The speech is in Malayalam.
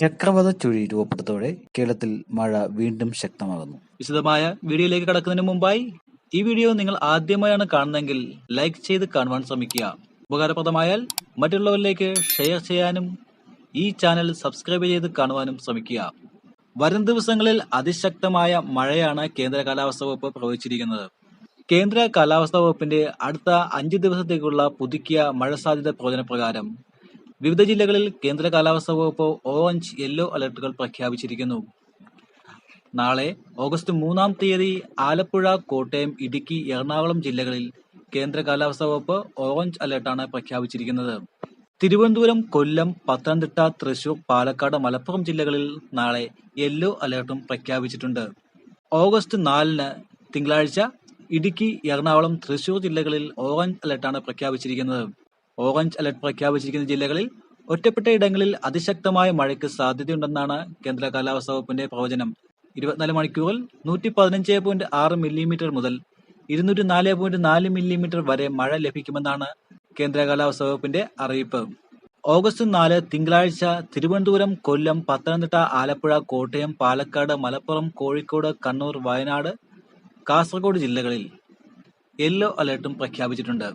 ചക്രവാത ചുഴി രൂപപ്പെട്ടതോടെ കേരളത്തിൽ മഴ വീണ്ടും ശക്തമാകുന്നു. വിശദമായ വീഡിയോയിലേക്ക് കടക്കുന്നതിന് മുമ്പായി ഈ വീഡിയോ നിങ്ങൾ ആദ്യമായാണ് കാണുന്നതെങ്കിൽ ലൈക്ക് ചെയ്ത് കാണുവാൻ ശ്രമിക്കുക. ഉപകാരപ്രദമായാൽ മറ്റുള്ളവരിലേക്ക് ഷെയർ ചെയ്യാനും ഈ ചാനൽ സബ്സ്ക്രൈബ് ചെയ്ത് കാണുവാനും ശ്രമിക്കുക. വരും ദിവസങ്ങളിൽ അതിശക്തമായ മഴയാണ് കേന്ദ്ര കാലാവസ്ഥാ വകുപ്പ് പ്രവചിച്ചിരിക്കുന്നത്. കേന്ദ്ര കാലാവസ്ഥാ വകുപ്പിന്റെ അടുത്ത അഞ്ച് ദിവസത്തേക്കുള്ള പുതുക്കിയ മഴ സാധ്യത പ്രവചനപ്രകാരം വിവിധ ജില്ലകളിൽ കേന്ദ്ര കാലാവസ്ഥാ വകുപ്പ് ഓറഞ്ച് യെല്ലോ അലർട്ടുകൾ പ്രഖ്യാപിച്ചിരിക്കുന്നു. നാളെ ഓഗസ്റ്റ് മൂന്നാം തീയതി ആലപ്പുഴ കോട്ടയം ഇടുക്കി എറണാകുളം ജില്ലകളിൽ കേന്ദ്ര കാലാവസ്ഥാ വകുപ്പ് ഓറഞ്ച് അലർട്ടാണ് പ്രഖ്യാപിച്ചിരിക്കുന്നത്. തിരുവനന്തപുരം കൊല്ലം പത്തനംതിട്ട തൃശൂർ പാലക്കാട് മലപ്പുറം ജില്ലകളിൽ നാളെ യെല്ലോ അലർട്ടും പ്രഖ്യാപിച്ചിട്ടുണ്ട്. ഓഗസ്റ്റ് നാലിന് തിങ്കളാഴ്ച ഇടുക്കി എറണാകുളം തൃശൂർ ജില്ലകളിൽ ഓറഞ്ച് അലർട്ടാണ് പ്രഖ്യാപിച്ചിരിക്കുന്നത്. ഓറഞ്ച് അലർട്ട് പ്രഖ്യാപിച്ചിരിക്കുന്ന ജില്ലകളിൽ ഒറ്റപ്പെട്ട ഇടങ്ങളിൽ അതിശക്തമായ മഴയ്ക്ക് സാധ്യതയുണ്ടെന്നാണ് കേന്ദ്ര കാലാവസ്ഥാ വകുപ്പിന്റെ പ്രവചനം. ഇരുപത്തിനാല് മണിക്കൂറിൽ നൂറ്റി പതിനഞ്ച് പോയിന്റ് ആറ് മില്ലിമീറ്റർ മുതൽ ഇരുന്നൂറ്റി നാല് പോയിന്റ് നാല് മില്ലിമീറ്റർ വരെ മഴ ലഭിക്കുമെന്നാണ് കേന്ദ്ര കാലാവസ്ഥാ വകുപ്പിന്റെ അറിയിപ്പ്. ഓഗസ്റ്റ് നാല് തിങ്കളാഴ്ച തിരുവനന്തപുരം കൊല്ലം പത്തനംതിട്ട ആലപ്പുഴ കോട്ടയം പാലക്കാട് മലപ്പുറം കോഴിക്കോട് കണ്ണൂർ വയനാട് കാസർഗോഡ് ജില്ലകളിൽ യെല്ലോ അലർട്ടും പ്രഖ്യാപിച്ചിട്ടുണ്ട്.